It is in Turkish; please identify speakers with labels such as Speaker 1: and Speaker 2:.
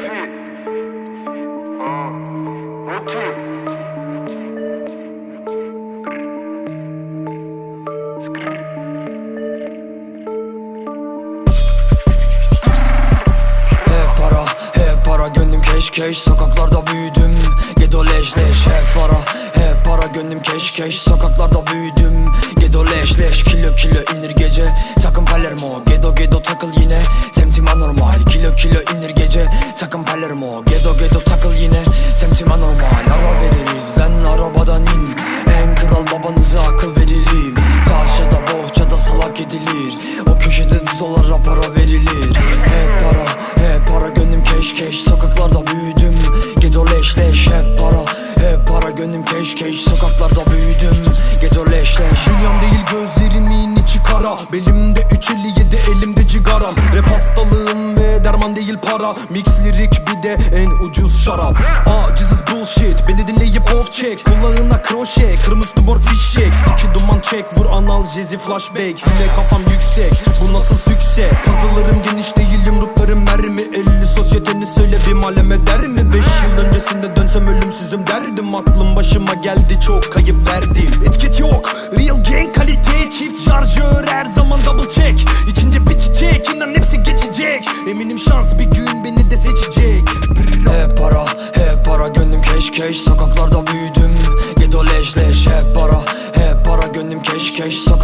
Speaker 1: Tufi. Muti. Hmm. Hep para, hep para gönlüm keş keş Sokaklarda büyüdüm, gedo leş leş Hep para, hep para gönlüm keş keş Sokaklarda büyüdüm, gedo leş leş Kilo kilo indirge Takım Palermo Gedo gedo takıl yine. Semtim anormal Ara veririz Lan arabadan in. En kral babanıza akıl veririm Taşyada bohçada salak edilir. O köşede dizolara para verilir. Hep para hep para Gönlüm keş keş Sokaklarda büyüdüm. Gedo leş leş Hep para. Hep para Gönlüm keş keş Sokaklarda büyüdüm. Gedo leş leş.
Speaker 2: Dünyam değil gözlerimin içi kara. Belimde 357 elimde cigaram Rap hastalığım ve derman değil para Mix lirik bir de en ucuz şarap. Jesus bullshit Beni dinleyip off check. Kulağına kroşe Kırmızı duvar fişek. İki duman çek Vur analjezi flashback. Yine kafam yüksek Bu nasıl sükse Puzzle'larım geniş değil yumruklarım mermi. 50 sosyeteni söyle bir malem eder mi? 5 yıl öncesinde dönsem ölümsüzüm derdim. Aklım başıma geldi çok kayıp verdim. Etiket yok Real gang kalite Çift şarjör her zaman double check. İçince bir çiçek inan gelecek. Eminim şans bir gün beni de seçecek.
Speaker 1: Hep para, hep para gönlüm keşkeş Sokaklarda büyüdüm, gedo leş leş Hep para, hep para gönlüm keşkeş Sokaklarda